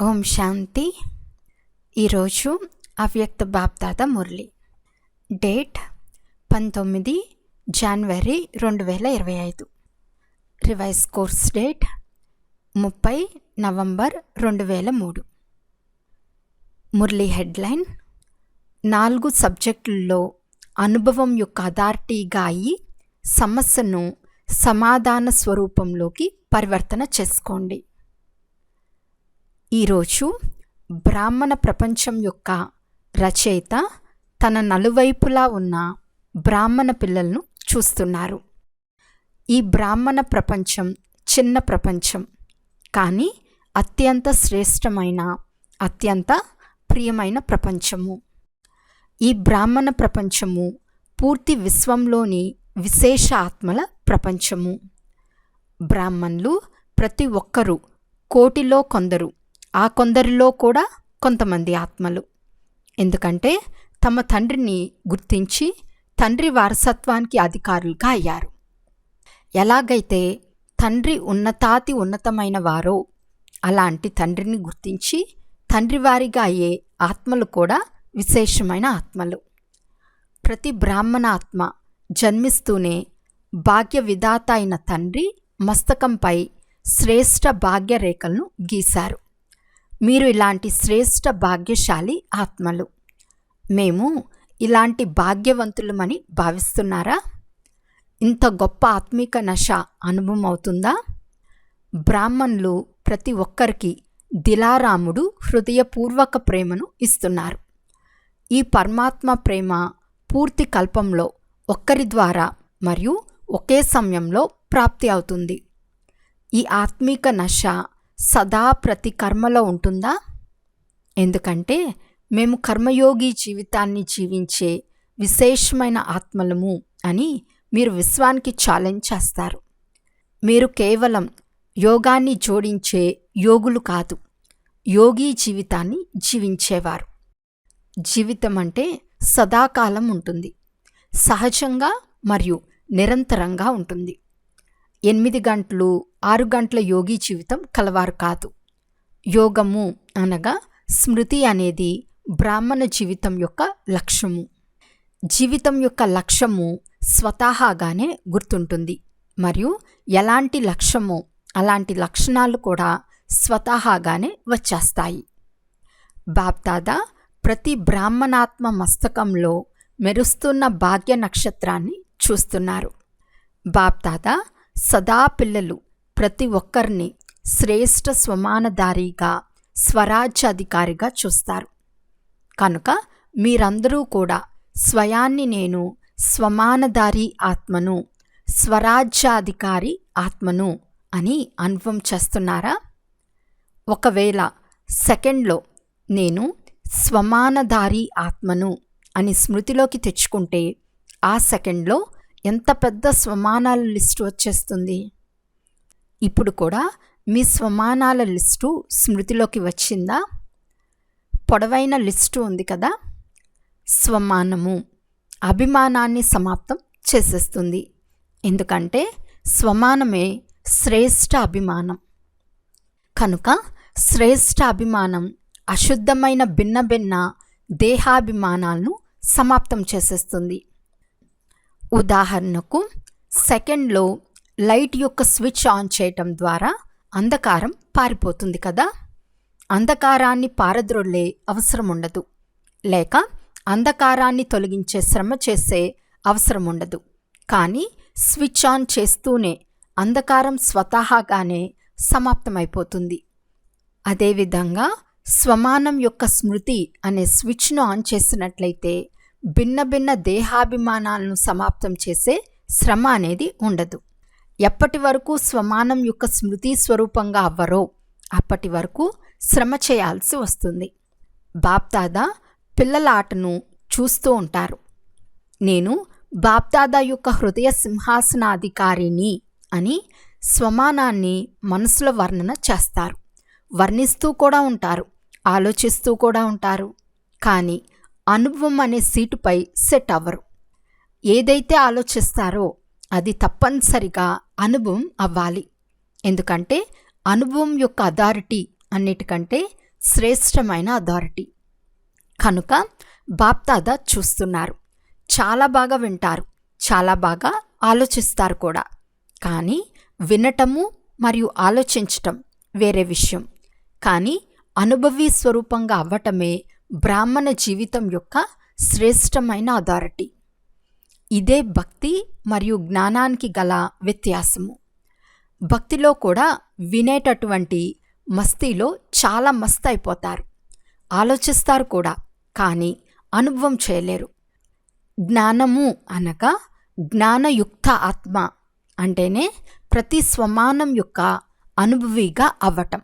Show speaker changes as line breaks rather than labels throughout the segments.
ఓం శాంతి. ఈరోజు అవ్యక్త బాప్దాత మురళి. డేట్ పంతొమ్మిది జనవరి రెండు వేల ఇరవై ఐదు. రివైజ్ కోర్స్ డేట్ ముప్పై నవంబర్ రెండు వేల మూడు. మురళి హెడ్లైన్ నాలుగు సబ్జెక్టుల్లో అనుభవం యొక్క అథారిటీగా అయి సమస్యను సమాధాన స్వరూపంలోకి పరివర్తన చేసుకోండి. ఈరోజు బ్రాహ్మణ ప్రపంచం యొక్క రచయిత తన నలువైపులా ఉన్న బ్రాహ్మణ పిల్లలను చూస్తున్నారు. ఈ బ్రాహ్మణ ప్రపంచం చిన్న ప్రపంచం కానీ అత్యంత శ్రేష్టమైన అత్యంత ప్రియమైన ప్రపంచము. ఈ బ్రాహ్మణ ప్రపంచము పూర్తి విశ్వంలోని విశేష ఆత్మల ప్రపంచము. బ్రాహ్మణులు ప్రతి ఒక్కరూ కోటిలో కొందరు. ఆ కొందరిలో కూడా కొంతమంది ఆత్మలు. ఎందుకంటే తమ తండ్రిని గుర్తించి తండ్రి వారసత్వానికి అధికారులుగా అయ్యారు. ఎలాగైతే తండ్రి ఉన్నతాతి ఉన్నతమైన వారో అలాంటి తండ్రిని గుర్తించి తండ్రి వారిగా అయ్యే ఆత్మలు కూడా విశేషమైన ఆత్మలు. ప్రతి బ్రాహ్మణ ఆత్మ జన్మిస్తూనే భాగ్య విధాత అయిన తండ్రి మస్తకంపై శ్రేష్ఠ భాగ్యరేఖలను గీశారు. మీరు ఇలాంటి శ్రేష్ఠ భాగ్యశాలి ఆత్మలు. మేము ఇలాంటి భాగ్యవంతులమని భావిస్తున్నారా? ఇంత గొప్ప ఆత్మీక నశ అనుభవం అవుతుందా? బ్రాహ్మణులు ప్రతి ఒక్కరికి దిలారాముడు హృదయపూర్వక ప్రేమను ఇస్తున్నారు. ఈ పరమాత్మ ప్రేమ పూర్తి కల్పంలో ఒక్కరి ద్వారా మరియు ఒకే సమయంలో ప్రాప్తి అవుతుంది. ఈ ఆత్మీక నశ సదా ప్రతి కర్మలో ఉంటుందా? ఎందుకంటే మేము కర్మయోగి జీవితాన్ని జీవించే విశేషమైన ఆత్మలము అని మీరు విశ్వానికి ఛాలెంజ్ చేస్తారు. మీరు కేవలం యోగాన్ని జోడించే యోగులు కాదు యోగి జీవితాన్ని జీవించేవారు. జీవితం అంటే సదాకాలం ఉంటుంది. సహజంగా మరియు నిరంతరంగా ఉంటుంది. ఎనిమిది గంటలు ఆరు గంటల యోగి జీవితం కలవారు కాదు. యోగము అనగా స్మృతి అనేది బ్రాహ్మణ జీవితం యొక్క లక్ష్యము. జీవితం యొక్క లక్ష్యము స్వతహాగానే గుర్తుంటుంది. మరియు ఎలాంటి లక్ష్యమో అలాంటి లక్షణాలు కూడా స్వతహాగానే వచ్చేస్తాయి. బాప్దాదా ప్రతి బ్రాహ్మణాత్మ మస్తకంలో మెరుస్తున్న భాగ్య నక్షత్రాన్ని చూస్తున్నారు. బాప్దాదా సదా పిల్లలు ప్రతి ఒక్కరిని శ్రేష్ఠ స్వమానదారిగా స్వరాజ్యాధికారిగా చూస్తారు. కనుక మీరందరూ కూడా స్వయాన్ని నేను స్వమానదారి ఆత్మను స్వరాజ్యాధికారి ఆత్మను అని అనుభవం చేస్తున్నారా? ఒకవేళ సెకండ్లో నేను స్వమానధారి ఆత్మను అని స్మృతిలోకి తెచ్చుకుంటే ఆ సెకండ్లో ఎంత పెద్ద స్వమానాల లిస్టు వచ్చేస్తుంది? ఇప్పుడు కూడా మీ స్వమానాల లిస్టు స్మృతిలోకి వచ్చిందా? పొడవైన లిస్టు ఉంది కదా? స్వమానము అభిమానాన్ని సమాప్తం చేసేస్తుంది. ఎందుకంటే స్వమానమే శ్రేష్ఠ అభిమానం. కనుక శ్రేష్ఠ అభిమానం అశుద్ధమైన భిన్న భిన్న దేహాభిమానాలను సమాప్తం చేసేస్తుంది. ఉదాహరణకు సెకండ్లో లైట్ యొక్క స్విచ్ ఆన్ చేయటం ద్వారా అంధకారం పారిపోతుంది కదా? అంధకారాన్ని పారద్రోలే అవసరం ఉండదు. లేక అంధకారాన్ని తొలగించే శ్రమ చేసే అవసరం ఉండదు. కానీ స్విచ్ ఆన్ చేస్తూనే అంధకారం స్వతహాగానే సమాప్తమైపోతుంది. అదేవిధంగా స్వమానం యొక్క స్మృతి అనే స్విచ్ను ఆన్ చేసినట్లయితే భిన్న భిన్న దేహాభిమానాలను సమాప్తం చేసే శ్రమ అనేది ఉండదు. ఎప్పటి వరకు స్వమానం యొక్క స్మృతి స్వరూపంగా అవ్వరో అప్పటి వరకు శ్రమ చేయాల్సి వస్తుంది. బాప్దాదా పిల్లల ఆటను చూస్తూ ఉంటారు. నేను బాప్దాదా యొక్క హృదయ సింహాసనాధికారిని అని స్వమానాన్ని మనసులో వర్ణన చేస్తారు. వర్ణిస్తూ కూడా ఉంటారు ఆలోచిస్తూ కూడా ఉంటారు. కానీ అనుభవం అనే సీటుపై సెట్ అవ్వరు. ఏదైతే ఆలోచిస్తారో అది తప్పనిసరిగా అనుభవం అవ్వాలి. ఎందుకంటే అనుభవం యొక్క అథారిటీ అన్నిటికంటే శ్రేష్టమైన అథారిటీ కనుక బాప్దాదా చూస్తున్నారు. చాలా బాగా వింటారు. చాలా బాగా ఆలోచిస్తారు కూడా. కానీ వినటము మరియు ఆలోచించటం వేరే విషయం. కానీ అనుభవీ స్వరూపంగా అవ్వటమే బ్రాహ్మణ జీవితం యొక్క శ్రేష్టమైన అథారిటీ ఇదే భక్తి మరియు జ్ఞానానికి గల వ్యత్యాసము. భక్తిలో కూడా వినేటటువంటి మస్తీలో చాలా మస్త్ అయిపోతారు. ఆలోచిస్తారు కూడా కానీ అనుభవం చేయలేరు. జ్ఞానము అనగా జ్ఞానయుక్త ఆత్మ అంటేనే ప్రతి స్వమానం యొక్క అనుభవిగా అవ్వటం.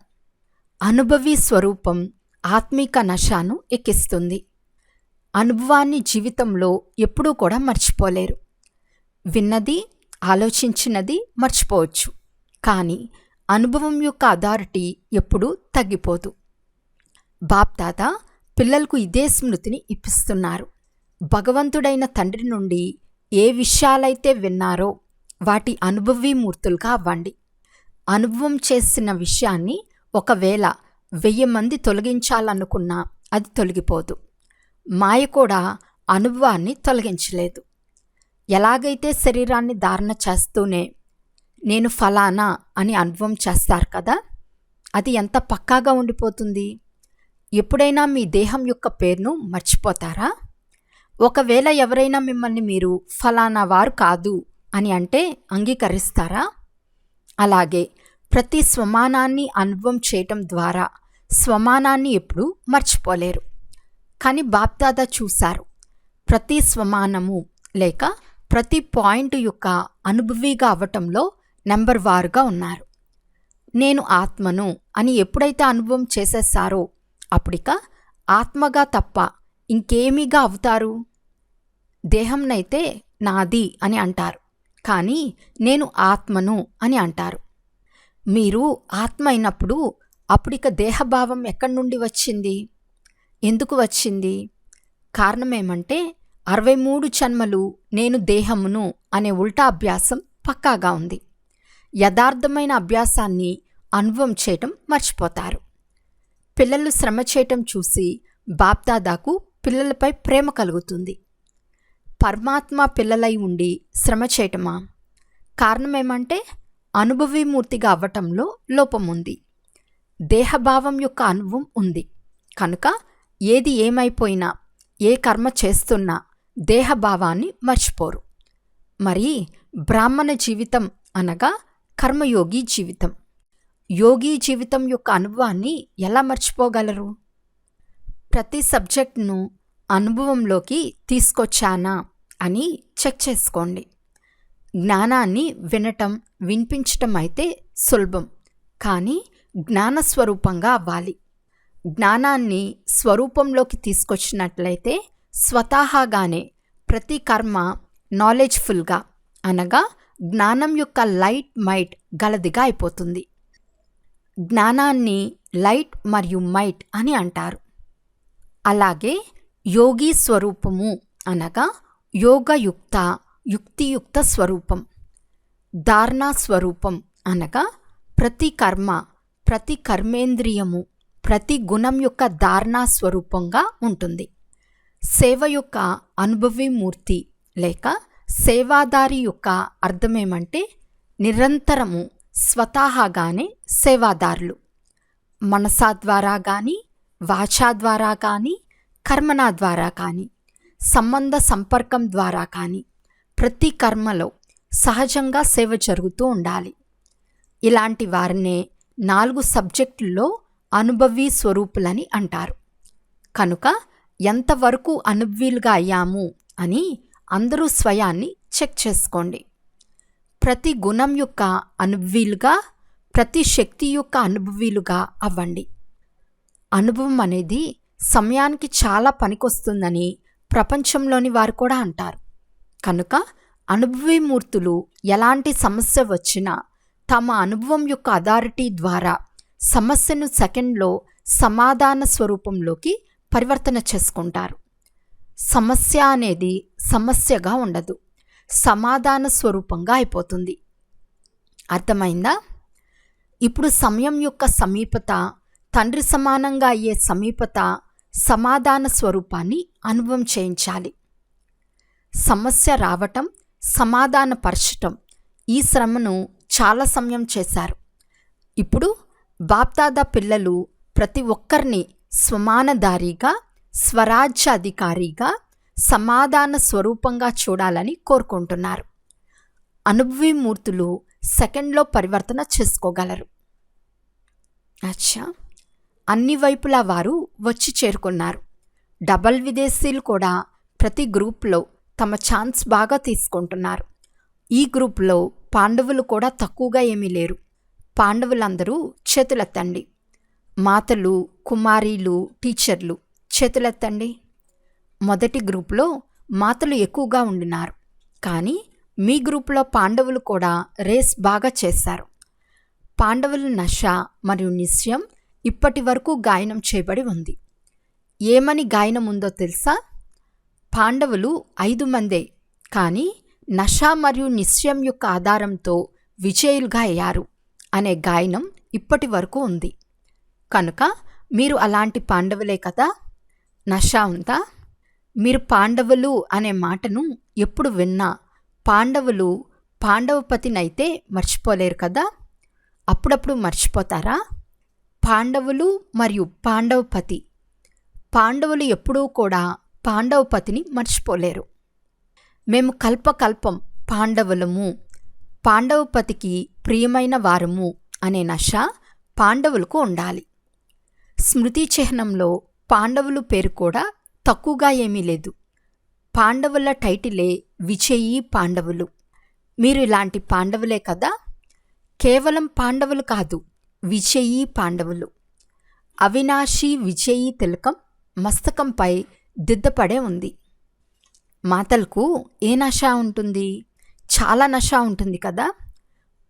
అనుభవి స్వరూపం ఆత్మిక నశాను ఎక్కిస్తుంది. అనుభవాన్ని జీవితంలో ఎప్పుడూ కూడా మర్చిపోలేరు. విన్నది ఆలోచించినది మర్చిపోవచ్చు. కానీ అనుభవం యొక్క అథారిటీ ఎప్పుడూ తగ్గిపోదు. బాప్తాత పిల్లలకు ఇదే స్మృతిని ఇప్పిస్తున్నారు. భగవంతుడైన తండ్రి నుండి ఏ విషయాలైతే విన్నారో వాటి అనుభవీమూర్తులుగా అవ్వండి. అనుభవం చేసిన విషయాన్ని ఒకవేళ వెయ్యి మంది తొలగించాలనుకున్నా అది తొలగిపోదు. మాయ కూడా అనుభవాన్ని తొలగించలేదు. ఎలాగైతే శరీరాన్ని ధారణ చేస్తూనే నేను ఫలానా అని అనుభవం చేస్తారు కదా అది ఎంత పక్కాగా ఉండిపోతుంది? ఎప్పుడైనా మీ దేహం యొక్క పేరును మర్చిపోతారా? ఒకవేళ ఎవరైనా మిమ్మల్ని మీరు ఫలానా వారు కాదు అని అంటే అంగీకరిస్తారా? అలాగే ప్రతి స్వమానాన్ని అనుభవం చేయటం ద్వారా స్వమానాన్ని ఎప్పుడూ మర్చిపోలేరు. కానీ బాప్దాదా చూశారు. ప్రతి స్వమానము లేక ప్రతి పాయింట్ యొక్క అనుభవిగా అవటంలో నెంబర్ వారుగా ఉన్నారు. నేను ఆత్మను అని ఎప్పుడైతే అనుభవం చేసేసారో అప్పుడిక ఆత్మగా తప్ప ఇంకేమీగా అవుతారు? దేహంనైతే నాది అని అంటారు. కానీ నేను ఆత్మను అని అంటారు. మీరు ఆత్మ అయినప్పుడు అప్పుడిక దేహభావం ఎక్కడి నుండి వచ్చింది? ఎందుకు వచ్చింది? కారణమేమంటే అరవై మూడు జన్మలు నేను దేహమును అనే ఉల్టా అభ్యాసం పక్కాగా ఉంది. యథార్థమైన అభ్యాసాన్ని అనుభవం చేయటం మర్చిపోతారు. పిల్లలు శ్రమ చేయటం చూసి బాప్దాదాకు పిల్లలపై ప్రేమ కలుగుతుంది. పరమాత్మ పిల్లలై ఉండి శ్రమ చేయటమా? కారణమేమంటే అనుభవీమూర్తిగా అవ్వటంలో లోపం ఉంది దేహభావం యొక్క అనుభవం ఉంది. కనుక ఏది ఏమైపోయినా ఏ కర్మ చేస్తున్నా దేహభావాన్ని మర్చిపోరు. మరి బ్రాహ్మణ జీవితం అనగా కర్మయోగి జీవితం. యోగి జీవితం యొక్క అనుభవాన్ని ఎలా మర్చిపోగలరు? ప్రతి సబ్జెక్ట్ను అనుభవంలోకి తీసుకొచ్చానా అని చెక్ చేసుకోండి. జ్ఞానాన్ని వినటం వినిపించటం అయితే సులభం. కానీ జ్ఞానస్వరూపంగా అవ్వాలి. జ్ఞానాన్ని స్వరూపంలోకి తీసుకొచ్చినట్లయితే స్వతహాగానే ప్రతి కర్మ నాలెడ్జ్ఫుల్గా అనగా జ్ఞానం యొక్క లైట్ మైట్ గలదిగా అయిపోతుంది. జ్ఞానాన్ని లైట్ మరియు మైట్ అని అంటారు. అలాగే యోగి స్వరూపము అనగా యోగయుక్త యుక్తియుక్త స్వరూపం. ధారణా స్వరూపం అనగా ప్రతి కర్మ ప్రతి కర్మేంద్రియము ప్రతి గుణం యొక్క ధారణా స్వరూపంగా ఉంటుంది. సేవ యొక్క అనుభవీమూర్తి లేక సేవాదారి యొక్క అర్థమేమంటే నిరంతరము స్వతహాగానే సేవాదారులు. మనసా ద్వారా కానీ వాచా ద్వారా కానీ కర్మనా ద్వారా కానీ సంబంధ సంపర్కం ద్వారా కానీ ప్రతి కర్మలో సహజంగా సేవ జరుగుతూ ఉండాలి. ఇలాంటి వారినే నాలుగు సబ్జెక్టుల్లో అనుభవీ స్వరూపులని అంటారు. కనుక ఎంతవరకు అనుభవీలుగా అయ్యాము అని అందరూ స్వయాన్ని చెక్ చేసుకోండి. ప్రతి గుణం యొక్క అనుభవీలుగా ప్రతి శక్తి యొక్క అనుభవీలుగా అవ్వండి. అనుభవం అనేది సమయానికి చాలా పనికొస్తుందని ప్రపంచంలోని వారు కూడా అంటారు. కనుక అనుభవీమూర్తులు ఎలాంటి సమస్య వచ్చినా తమ అనుభవం యొక్క అథారిటీ ద్వారా సమస్యను సెకండ్లో సమాధాన స్వరూపంలోకి పరివర్తన చేసుకుంటారు. సమస్య అనేది సమస్యగా ఉండదు. సమాధాన స్వరూపంగా అయిపోతుంది. అర్థమైందా? ఇప్పుడు సమయం యొక్క సమీపత తండ్రి సమానంగా అయ్యే సమీపత సమాధాన స్వరూపాన్ని అనుభవం చేయించాలి. సమస్య రావటం సమాధానపరచటం ఈ శ్రమను చాలా సమయం చేశారు. ఇప్పుడు బాప్దాదా పిల్లలు ప్రతి ఒక్కరిని స్వమానదారిగా స్వరాజ్యాధికారిగా సమాధాన స్వరూపంగా చూడాలని కోరుకుంటున్నారు. అనుభవీమూర్తులు సెకండ్లో పరివర్తన చేసుకోగలరు. అచ్చా! అన్ని వైపులా వారు వచ్చి చేరుకున్నారు. డబల్ విదేశీలు కూడా ప్రతి గ్రూప్లో తమ ఛాన్స్ బాగా తీసుకుంటున్నారు. ఈ గ్రూప్లో పాండవులు కూడా తక్కువగా ఏమీ లేరు. పాండవులందరూ చేతులెత్తండి. మాతలు కుమారీలు టీచర్లు చేతులెత్తండి. మొదటి గ్రూప్లో మాతలు ఎక్కువగా ఉండినారు. కానీ మీ గ్రూప్లో పాండవులు కూడా రేస్ బాగా చేశారు. పాండవుల నష మరియు నిశ్యం ఇప్పటి వరకు గాయనం చేయబడి ఉంది. ఏమని గాయనం ఉందో తెలుసా? పాండవులు ఐదు మందే కానీ నష మరియు నిశ్చయం యొక్క ఆధారంతో విజయులుగా అయ్యారు అనే గాయనం ఇప్పటి వరకు ఉంది. కనుక మీరు అలాంటి పాండవులే కదా? నష ఉందా? మీరు పాండవులు అనే మాటను ఎప్పుడు విన్నా పాండవులు పాండవపతినైతే మర్చిపోలేరు కదా? అప్పుడప్పుడు మర్చిపోతారా? పాండవులు మరియు పాండవపతి. పాండవులు ఎప్పుడూ కూడా పాండవపతిని మర్చిపోలేరు. మేము కల్పకల్పం పాండవులము. పాండవపతికి ప్రియమైన వారము అనే నష పాండవులకు ఉండాలి. స్మృతి చిహ్నంలో పాండవులు పేరు కూడా తక్కువగా ఏమీ లేదు. పాండవుల టైటిలే విజయీ పాండవులు. మీరు ఇలాంటి పాండవులే కదా? కేవలం పాండవులు కాదు విజయీ పాండవులు. అవినాశి విజయీ తిలకం మస్తకంపై దిద్దపడే ఉంది. మాతలకు ఏ నష ఉంటుంది? చాలా నష ఉంటుంది కదా?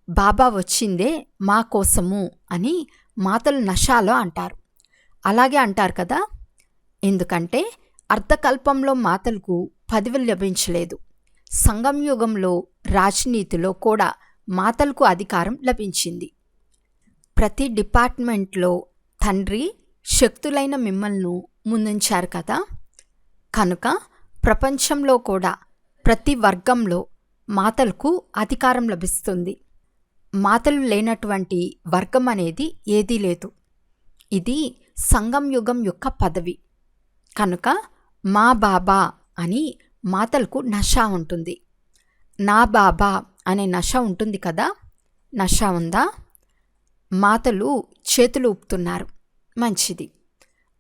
బాబా వచ్చిందే మా కోసము అని మాతలు నషాలో అంటారు. అలాగే అంటారు కదా? ఎందుకంటే అర్ధకల్పంలో మాతలకు పదవులు లభించలేదు. సంగం యుగంలో రాజనీతిలో కూడా మాతలకు అధికారం లభించింది. ప్రతి డిపార్ట్మెంట్లో తండ్రి శక్తులైన మిమ్మల్ని ముందుంచారు కదా? కనుక ప్రపంచంలో కూడా ప్రతి వర్గంలో మాతలకు అధికారం లభిస్తుంది. మాతలు లేనటువంటి వర్గం అనేది ఏదీ లేదు. ఇది సంగం యుగం యొక్క పదవి. కనుక మా బాబా అని మాతలకు నష ఉంటుంది. నా బాబా అనే నష ఉంటుంది కదా? నష ఉందా? మాతలు చేతులు ఊపుతున్నారు. మంచిది.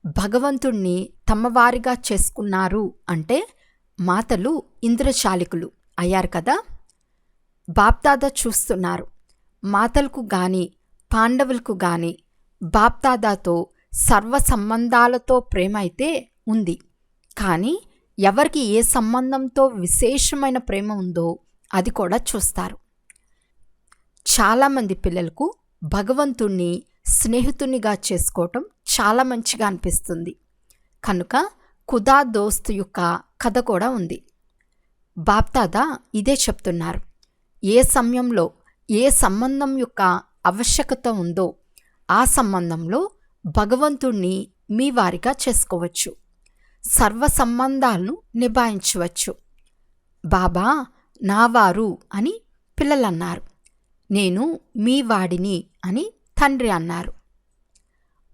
భగవంతుణ్ణి తమవారిగా చేసుకున్నారు అంటే మాతలు ఇంద్రశాలికులు అయ్యారు కదా? బాప్దాద చూస్తున్నారు. మాతలకు గాని పాండవులకు గాని బాప్దాదాతో సర్వ సంబంధాలతో ప్రేమ అయితే ఉంది. కానీ ఎవరికి ఏ సంబంధంతో విశేషమైన ప్రేమ ఉందో అది కూడా చూస్తారు. చాలామంది పిల్లలకు భగవంతుణ్ణి స్నేహితునిగా చేసుకోవటం చాలా మంచిగా అనిపిస్తుంది. కనుక ఖుదా దోస్త్ యొక్క కథ కూడా ఉంది. బాప్దాదా ఇదే చెప్తున్నారు. ఏ సమయంలో ఏ సంబంధం యొక్క ఆవశ్యకత ఉందో ఆ సంబంధంలో భగవంతుణ్ణి మీ వారిగా చేసుకోవచ్చు. సర్వ సంబంధాలను నిభాయించవచ్చు. బాబా నావారు అని పిల్లలన్నారు. నేను మీ వాడిని అని తండ్రి అన్నారు.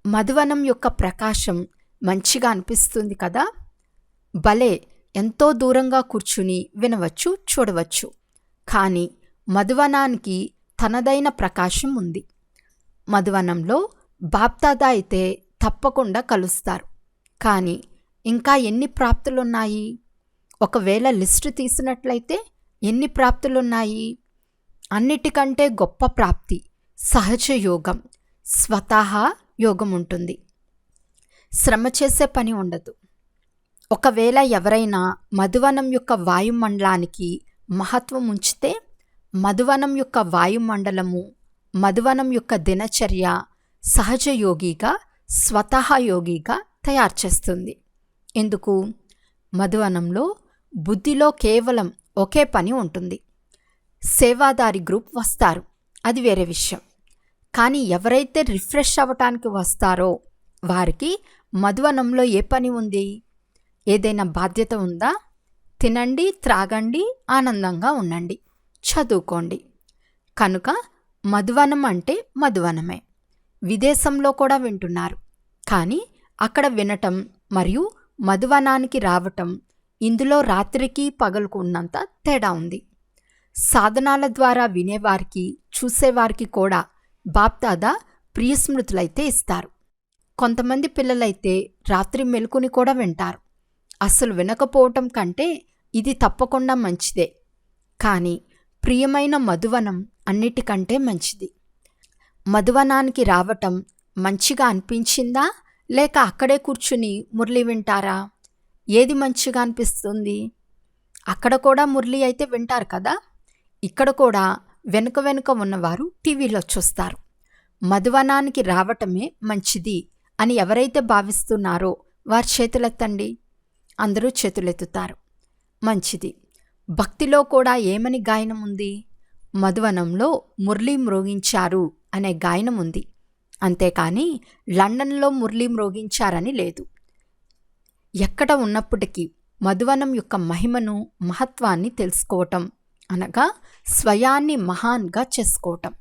మధువనం యొక్క ప్రకాశం మంచిగా అనిపిస్తుంది కదా? భలే! ఎంతో దూరంగా కూర్చుని వినవచ్చు చూడవచ్చు. కానీ మధువనానికి తనదైన ప్రకాశం ఉంది. మధువనంలో బాప్దాదా అయితే తప్పకుండా కలుస్తారు. కానీ ఇంకా ఎన్ని ప్రాప్తులున్నాయి? ఒకవేళ లిస్టు తీసినట్లయితే ఎన్ని ప్రాప్తులున్నాయి? అన్నిటికంటే గొప్ప ప్రాప్తి సహజ యోగం స్వతహా యోగం ఉంటుంది. శ్రమ చేసే పని ఉండదు. ఒకవేళ ఎవరైనా మధువనం యొక్క వాయుమండలానికి మహత్వం ఉంచితే మధువనం యొక్క వాయుమండలము మధువనం యొక్క దినచర్య సహజ యోగిగా స్వతహా యోగిగా తయారు చేస్తుంది. ఎందుకు? మధువనంలో బుద్ధిలో కేవలం ఒకే పని ఉంటుంది. సేవాదారి గ్రూప్ వస్తారు. అది వేరే విషయం. కానీ ఎవరైతే రిఫ్రెష్ అవ్వటానికి వస్తారో వారికి మధువనంలో ఏ పని ఉంది? ఏదైనా బాధ్యత ఉందా? తినండి త్రాగండి ఆనందంగా ఉండండి. చదువుకోండి. కనుక మధువనం అంటే మధువనమే. విదేశంలో కూడా వింటున్నారు. కానీ అక్కడ వినటం మరియు మధువనానికి రావటం ఇందులో రాత్రికి పగలుకు ఉన్నంత తేడా ఉంది. సాధనాల ద్వారా వినేవారికి చూసేవారికి కూడా బాప్దాదా ప్రియస్మృతులైతే ఇస్తారు. కొంతమంది పిల్లలైతే రాత్రి మెలుకుని కూడా వింటారు. అసలు వినకపోవటం కంటే ఇది తప్పకుండా మంచిదే. కానీ ప్రియమైన మధువనం అన్నిటికంటే మంచిది. మధువనానికి రావటం మంచిగా అనిపించిందా? లేక అక్కడే కూర్చుని మురళి వింటారా? ఏది మంచిగా అనిపిస్తుంది? అక్కడ కూడా మురళి అయితే వింటారు కదా? ఇక్కడ కూడా వెనుక వెనుక ఉన్నవారు టీవీలో చూస్తారు. మధువనానికి రావటమే మంచిది అని ఎవరైతే భావిస్తున్నారో వారి చేతులెత్తండి. అందరూ చేతులెత్తుతారు. మంచిది. భక్తిలో కూడా ఏమని గాయనం ఉంది? మధువనంలో మురళీ మ్రోగించారు అనే గాయనం ఉంది. అంతేకాని లండన్లో మురళీ మ్రోగించారని లేదు. ఎక్కడ ఉన్నప్పటికీ మధువనం యొక్క మహిమను మహత్వాన్ని తెలుసుకోవటం అనగా స్వయాన్ని మహాన్గా చేసుకోవటం.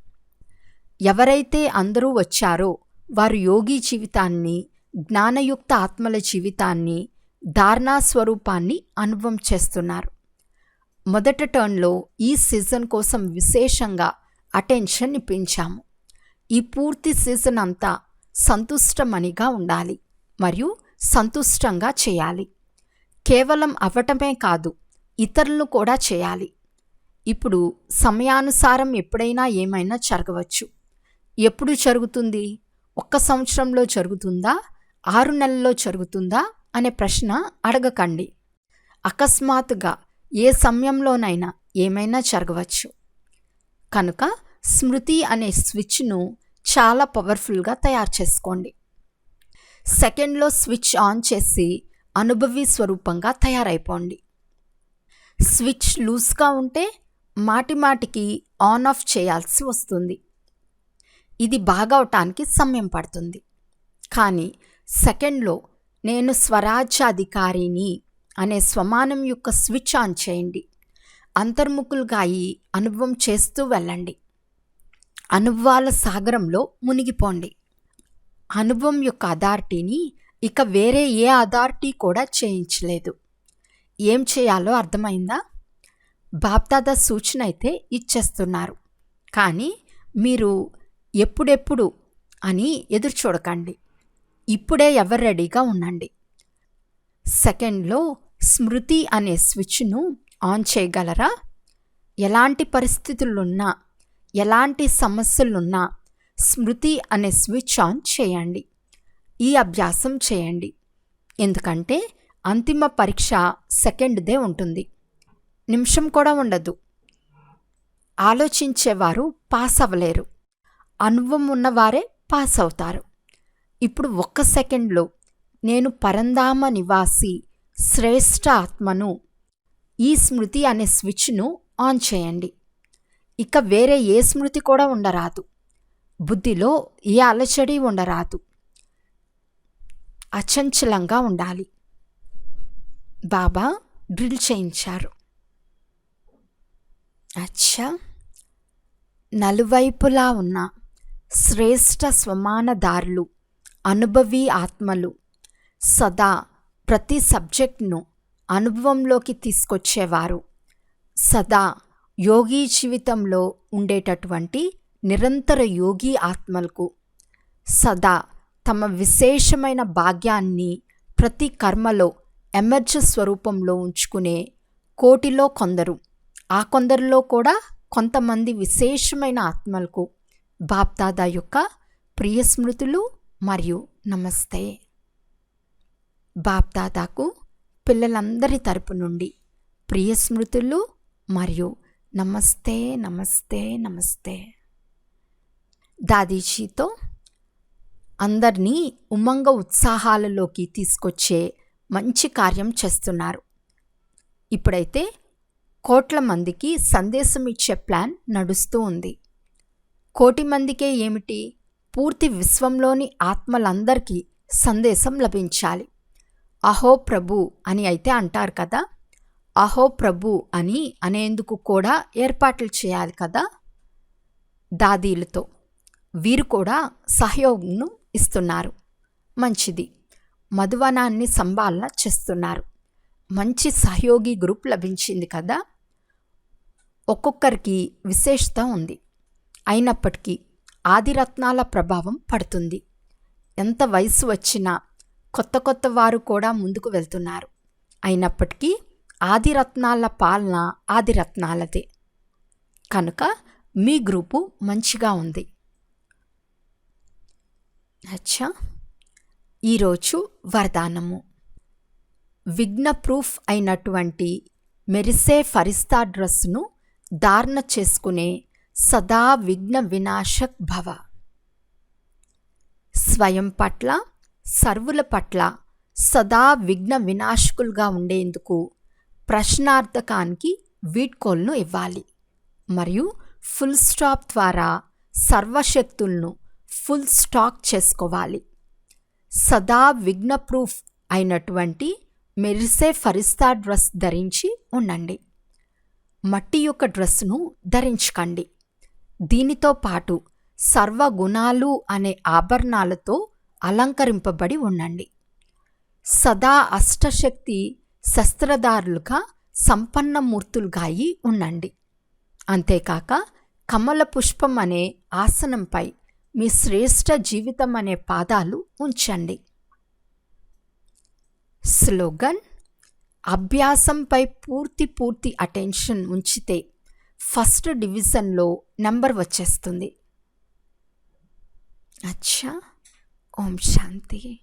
ఎవరైతే అందరూ వచ్చారో వారు యోగి జీవితాన్ని జ్ఞానయుక్త ఆత్మల జీవితాన్ని ధారణా స్వరూపాన్ని అనుభవం చేస్తున్నారు. మొదటి టర్న్లో ఈ సీజన్ కోసం విశేషంగా అటెన్షన్ ఇప్పించాము ఈ పూర్తి సీజన్ అంతా సంతుష్టమనిగా ఉండాలి మరియు సంతుష్టంగా చేయాలి. కేవలం అవ్వటమే కాదు ఇతరులను కూడా చేయాలి. ఇప్పుడు సమయానుసారం ఎప్పుడైనా ఏమైనా జరగవచ్చు. ఎప్పుడు జరుగుతుంది? ఒక్క సంవత్సరంలో జరుగుతుందా? ఆరు నెలల్లో జరుగుతుందా? అనే ప్రశ్న అడగకండి. అకస్మాత్తుగా ఏ సమయంలోనైనా ఏమైనా జరగవచ్చు. కనుక స్మృతి అనే స్విచ్ను చాలా పవర్ఫుల్గా తయారు చేసుకోండి. సెకండ్లో స్విచ్ ఆన్ చేసి అనుభవి స్వరూపంగా తయారైపోండి. స్విచ్ లూజ్గా ఉంటే మాటిమాటికి ఆన్ ఆఫ్ చేయాల్సి వస్తుంది. ఇది బాగవటానికి సమయం పడుతుంది. కానీ సెకండ్లో నేను స్వరాజ్యాధికారిని అనే స్వమానం యొక్క స్విచ్ ఆన్ చేయండి. అంతర్ముఖులుగా అయి అనుభవం చేస్తూ వెళ్ళండి. అనుభవాల సాగరంలో మునిగిపోండి. అనుభవం యొక్క అథారిటీని ఇక వేరే ఏ అథారిటీ కూడా చేయించలేదు. ఏం చేయాలో అర్థమైందా? బాప్దాదా సూచన అయితే ఇచ్చేస్తున్నారు. కానీ మీరు ఎప్పుడెప్పుడు అని ఎదురు చూడకండి. ఇప్పుడే ఎవరు రెడీగా ఉండండి. సెకండ్లో స్మృతి అనే స్విచ్ను ఆన్ చేయగలరా? ఎలాంటి పరిస్థితులున్నా ఎలాంటి సమస్యలున్నా స్మృతి అనే స్విచ్ ఆన్ చేయండి. ఈ అభ్యాసం చేయండి. ఎందుకంటే అంతిమ పరీక్ష సెకండ్దే ఉంటుంది. నిమిషం కూడా ఉండదు. ఆలోచించేవారు పాస్ అవ్వలేరు అనుభవం ఉన్నవారే పాస్ అవుతారు ఇప్పుడు ఒక్క సెకండ్లో నేను పరంధామ నివాసి శ్రేష్ఠ ఆత్మను ఈ స్మృతి అనే స్విచ్ను ఆన్ చేయండి. ఇక వేరే ఏ స్మృతి కూడా ఉండరాదు. బుద్ధిలో ఏ అలచడి ఉండరాదు. అచంచలంగా ఉండాలి. బాబా డ్రిల్ చేయించారు. అచ్చా. నలువైపులా ఉన్న శ్రేష్ఠ స్వమానదారులు అనుభవీ ఆత్మలు సదా ప్రతి సబ్జెక్ట్ను అనుభవంలోకి తీసుకొచ్చేవారు. సదా యోగి జీవితంలో ఉండేటటువంటి నిరంతర యోగి ఆత్మలకు సదా తమ విశేషమైన భాగ్యాన్ని ప్రతి కర్మలో ఎమర్జ స్వరూపంలో ఉంచుకునే కోటిలో కొందరు. ఆ కొందరిలో కూడా కొంతమంది విశేషమైన ఆత్మలకు బాప్దాదా యొక్క ప్రియ స్మృతులు మరియు నమస్తే. బాప్దాదాకు పిల్లలందరి తరపు నుండి ప్రియ స్మృతులు మరియు నమస్తే నమస్తే నమస్తే. దాదీజీతో అందరినీ ఉమంగ ఉత్సాహాలలోకి తీసుకొచ్చే మంచి కార్యం చేస్తున్నారు. ఇప్పుడైతే కోట్ల మందికి సందేశం ఇచ్చే ప్లాన్ నడుస్తూ ఉంది. కోటి మందికే ఏమిటి? పూర్తి విశ్వంలోని ఆత్మలందరికీ సందేశం లభించాలి. అహో ప్రభు అని అయితే అంటారు కదా? అహో ప్రభు అని అనేందుకు కూడా ఏర్పాట్లు చేయాలి కదా? దాదీలతో. వీరు కూడా సహయోగంను ఇస్తున్నారు. మంచిది. మధువనాన్ని సంభాలన చేస్తున్నారు. మంచి సహయోగి గ్రూప్ లభించింది కదా? ఒక్కొక్కరికి విశేషత ఉంది. అయినప్పటికీ ఆదిరత్నాల ప్రభావం పడుతుంది. ఎంత వయసు వచ్చినా కొత్త కొత్త వారు కూడా ముందుకు వెళ్తున్నారు. అయినప్పటికీ ఆదిరత్నాల పాలన ఆదిరత్నాలదే. కనుక మీ గ్రూపు మంచిగా ఉంది. అచ్చా! ఈరోజు వరదానము. విఘ్న ప్రూఫ్ అయినటువంటి మెరిసే ఫరిస్తా డ్రెస్ను ధారణ చేసుకునే సదా విఘ్న వినాశక్ భవ. స్వయం పట్ల సర్వుల పట్ల సదా విఘ్న వినాశకులుగా ఉండేందుకు ప్రశ్నార్థకానికి వీడ్కోల్ను ఇవ్వాలి. మరియు ఫుల్ స్టాప్ ద్వారా సర్వశక్తులను ఫుల్ స్టాక్ చేసుకోవాలి. సదా విఘ్న ప్రూఫ్ అయినటువంటి మెరిసే ఫరిస్తా డ్రెస్ ధరించి ఉండండి. మట్టి యొక్క డ్రెస్సును ధరించకండి. దీనితో పాటు సర్వగుణాలు అనే ఆభరణాలతో అలంకరింపబడి ఉండండి. సదా అష్టశక్తి శస్త్రదారులుగా సంపన్నమూర్తులుగా అయి ఉండండి. అంతేకాక కమల పుష్పం అనే ఆసనంపై మీ శ్రేష్ఠ జీవితం అనే పాదాలు ఉంచండి. స్లోగన్ అభ్యాసంపై పూర్తి పూర్తి అటెన్షన్ ఉంచితే ఫస్ట్ డివిజన్లో నెంబర్ వచ్చేస్తుంది. అచ్చా. ఓం శాంతి.